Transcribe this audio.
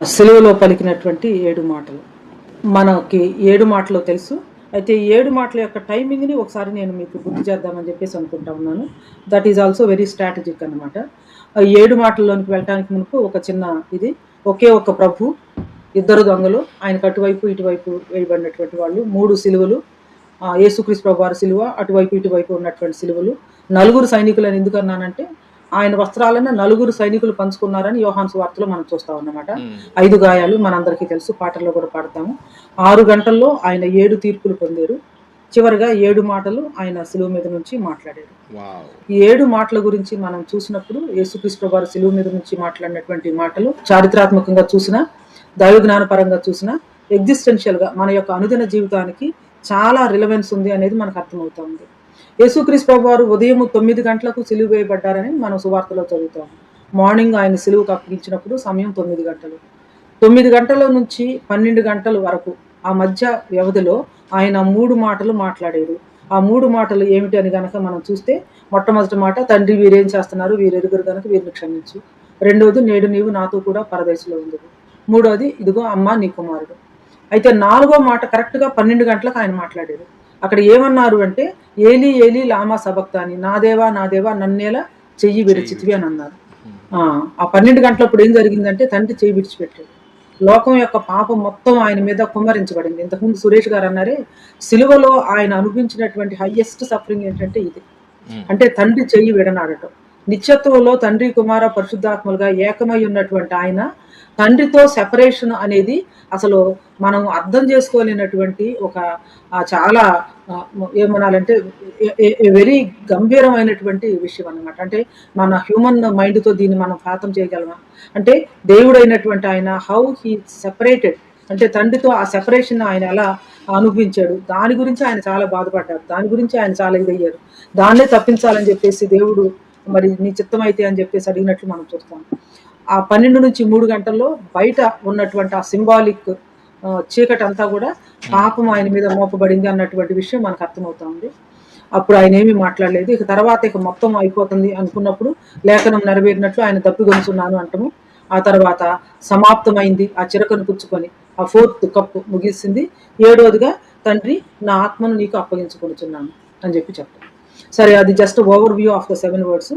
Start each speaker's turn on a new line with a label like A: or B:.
A: సెలవులో పలికినటువంటి ఏడు మాటలు. మనకి ఏడు మాటలు తెలుసు. అయితే ఈ ఏడు మాటల యొక్క టైమింగ్ని ఒకసారి నేను మీకు గుర్తు చేద్దామని చెప్పేసి అనుకుంటా ఉన్నాను. That is also very strategic అనమాట ఏడు మాటల్లోనికి వెళ్ళడానికి మునుపు ఒక చిన్న ఇది ఒకే ఒక ప్రభు ఇద్దరు దొంగలు ఆయనకు అటువైపు ఇటువైపు వేయబడినటువంటి వాళ్ళు మూడు సిలువలు యేసుక్రీస్ ప్రభు వారి సిలువ అటువైపు ఇటువైపు ఉన్నటువంటి సిలువలు. నలుగురు సైనికులను ఎందుకు అన్నానంటే ఆయన వస్త్రాలను నలుగురు సైనికులు పంచుకున్నారని యోహాన్స్ వార్తలో మనం చూస్తాం అన్నమాట ఐదు గాయాలు మనందరికీ తెలుసు పాటల్లో కూడా పాడతాము. ఆరు గంటల్లో ఆయన ఏడు తీర్పులు పొందారు. చివరిగా ఏడు మాటలు ఆయన సిలువ మీద నుంచి మాట్లాడారు. ఈ ఏడు మాటల గురించి మనం చూసినప్పుడు యేసుక్రీస్తు వారు సిలువ మీద నుంచి మాట్లాడినటువంటి మాటలు చారిత్రాత్మకంగా చూసినా దైవ జ్ఞానపరంగా చూసినా ఎగ్జిస్టెన్షియల్గా మన యొక్క అనుదిన జీవితానికి చాలా రిలవెన్స్ ఉంది అనేది మనకు అర్థమవుతుంది యేసుక్రీస్తు వారు ఉదయం తొమ్మిది గంటలకు సిలువ వేయబడ్డారని మనం సువార్తలో చదువుతాం. మార్నింగ్ ఆయన సిలువు కప్పించినప్పుడు సమయం తొమ్మిది గంటలు. తొమ్మిది గంటల నుంచి పన్నెండు గంటల వరకు ఆ మధ్య వ్యవధిలో ఆయన మూడు మాటలు మాట్లాడారు. ఆ మూడు మాటలు ఏమిటి అని గనక మనం చూస్తే మొట్టమొదటి మాట తండ్రి వీరేం చేస్తున్నారు? వీరెరుగురు కనుక వీరిని క్షమించు. రెండవది నేడు నీవు నాతో కూడా పరదేశంలో ఉంది మూడవది ఇదిగో అమ్మ నీ కుమారుడు. అయితే నాలుగో మాట కరెక్ట్గా పన్నెండు గంటలకు ఆయన మాట్లాడారు. అక్కడ ఏమన్నారు అంటే ఏలి ఏలి లామా సబక్తాని నా దేవా నా దేవా నన్నేలా చెయ్యి విడిచితివి అని అన్నారు. ఆ, పన్నెండు గంటలప్పుడు ఏం జరిగిందంటే తండ్రి చేయి విడిచిపెట్టాడు. లోకం యొక్క పాపం మొత్తం ఆయన మీద కుమ్మరించబడింది. ఇంతకుముందు సురేష్ గారు అన్నారే సిలువలో ఆయన అనుభవించినటువంటి హయ్యెస్ట్ సఫరింగ్ ఏంటంటే ఇది. అంటే తండ్రి చెయ్యి విడనాడటం. నిత్యత్వంలో తండ్రి కుమార పరిశుద్ధాత్మలుగా ఏకమై ఉన్నటువంటి ఆయన తండ్రితో సెపరేషన్ అనేది అసలు మనం అర్థం చేసుకోలేనటువంటి ఒక చాలా ఏమనాలంటే వెరీ గంభీరమైనటువంటి విషయం అనమాట అంటే మన హ్యూమన్ మైండ్తో దీన్ని మనం ఫాతం చేయగలమా? అంటే దేవుడైనటువంటి ఆయన హౌ హీ సెపరేటెడ్ అంటే తండ్రితో ఆ సెపరేషన్ ఆయన ఎలా అనుభవించాడు? దాని గురించి ఆయన చాలా బాధపడ్డారు దాని గురించి ఆయన చాలా ఇదయ్యారు. దాన్నే తప్పించాలని చెప్పేసి దేవుడు మరి నీ చిత్తం అయితే అని చెప్పేసి అడిగినట్లు మనం చూస్తాం. ఆ పన్నెండు నుంచి మూడు గంటల్లో బయట ఉన్నటువంటి ఆ సింబాలిక్ చీకటి అంతా కూడా పాపం ఆయన మీద మోపబడింది అన్నటువంటి విషయం మనకు అర్థమవుతా ఉంది అప్పుడు ఆయన ఏమీ మాట్లాడలేదు. ఇక తర్వాత ఇక మొత్తం అయిపోతుంది అనుకున్నప్పుడు లేఖనం నెరవేరినట్లు ఆయన తప్పిగొంచున్నాను అంటాము. ఆ తర్వాత సమాప్తమైంది. ఆ చిరకను పుచ్చుకొని ఆ ఫోర్త్ కప్ ముగిసింది. ఏడవదిగా తండ్రి నా ఆత్మను నీకు అప్పగించుకొనిచున్నాను అని చెప్పి చెప్తాను సరే అది just overview of the seven words